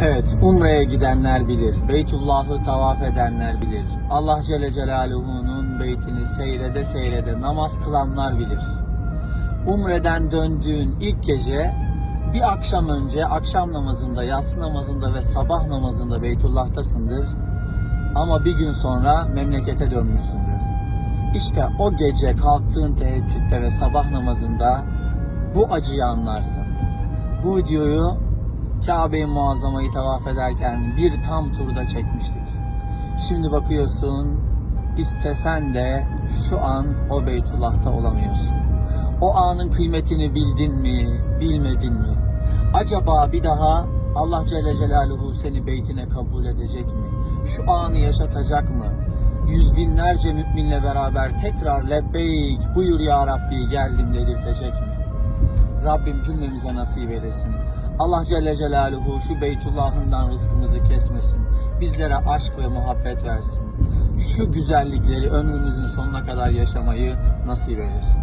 Evet, Umre'ye gidenler bilir. Beytullah'ı tavaf edenler bilir. Allah Celle Celaluhu'nun beytini seyrede seyrede namaz kılanlar bilir. Umre'den döndüğün ilk gece bir akşam önce akşam namazında, yatsı namazında ve sabah namazında Beytullah'tasındır. Ama bir gün sonra memlekete dönmüşsündür. İşte o gece kalktığın teheccüde ve sabah namazında bu acıyı anlarsın. Bu videoyu Kabe-i Muazzama'yı tavaf ederken bir tam turda çekmiştik. Şimdi bakıyorsun istesen de şu an o Beytullah'ta olamıyorsun. O anın kıymetini bildin mi, bilmedin mi? Acaba bir daha Allah Celle Celaluhu seni beytine kabul edecek mi? Şu anı yaşatacak mı? Yüz binlerce müminle beraber tekrar lebbeyk buyur ya Rabbi geldim dedirtecek mi? Rabbim cümlemize nasip eylesin. Allah Celle Celaluhu şu Beytullah'ından rızkımızı kesmesin. Bizlere aşk ve muhabbet versin. Şu güzellikleri ömrümüzün sonuna kadar yaşamayı nasip eylesin.